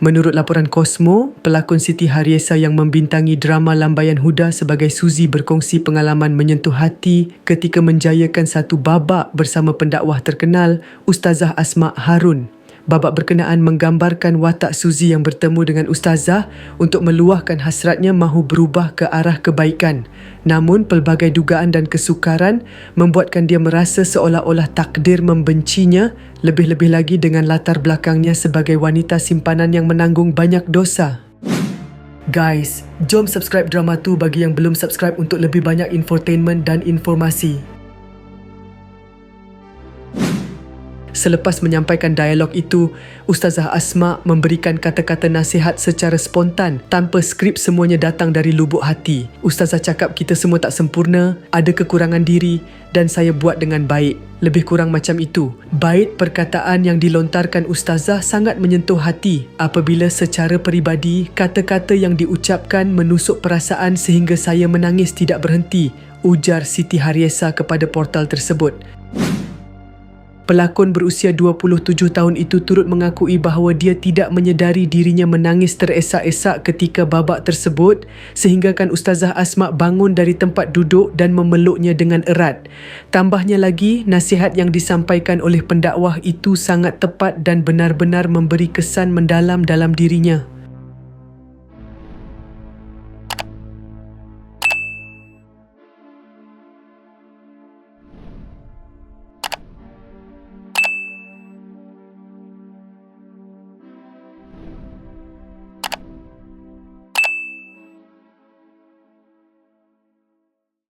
Menurut laporan Cosmo, pelakon Siti Hariesa yang membintangi drama Lambaian Huda sebagai Suzy berkongsi pengalaman menyentuh hati ketika menjayakan satu babak bersama pendakwah terkenal Ustazah Asma Harun. Babak berkenaan menggambarkan watak Suzy yang bertemu dengan Ustazah untuk meluahkan hasratnya mahu berubah ke arah kebaikan. Namun pelbagai dugaan dan kesukaran membuatkan dia merasa seolah-olah takdir membencinya lebih-lebih lagi dengan latar belakangnya sebagai wanita simpanan yang menanggung banyak dosa. Guys, jom subscribe drama tu bagi yang belum subscribe untuk lebih banyak infotainment dan informasi. Selepas menyampaikan dialog itu, Ustazah Asma memberikan kata-kata nasihat secara spontan tanpa skrip semuanya datang dari lubuk hati. Ustazah cakap kita semua tak sempurna, ada kekurangan diri dan saya buat dengan baik. Lebih kurang macam itu. Bait perkataan yang dilontarkan Ustazah sangat menyentuh hati apabila secara peribadi kata-kata yang diucapkan menusuk perasaan sehingga saya menangis tidak berhenti, ujar Siti Hariesa kepada portal tersebut. Pelakon berusia 27 tahun itu turut mengakui bahawa dia tidak menyedari dirinya menangis teresak-esak ketika babak tersebut sehinggakan Ustazah Asma bangun dari tempat duduk dan memeluknya dengan erat. Tambahnya lagi, nasihat yang disampaikan oleh pendakwah itu sangat tepat dan benar-benar memberi kesan mendalam dalam dirinya.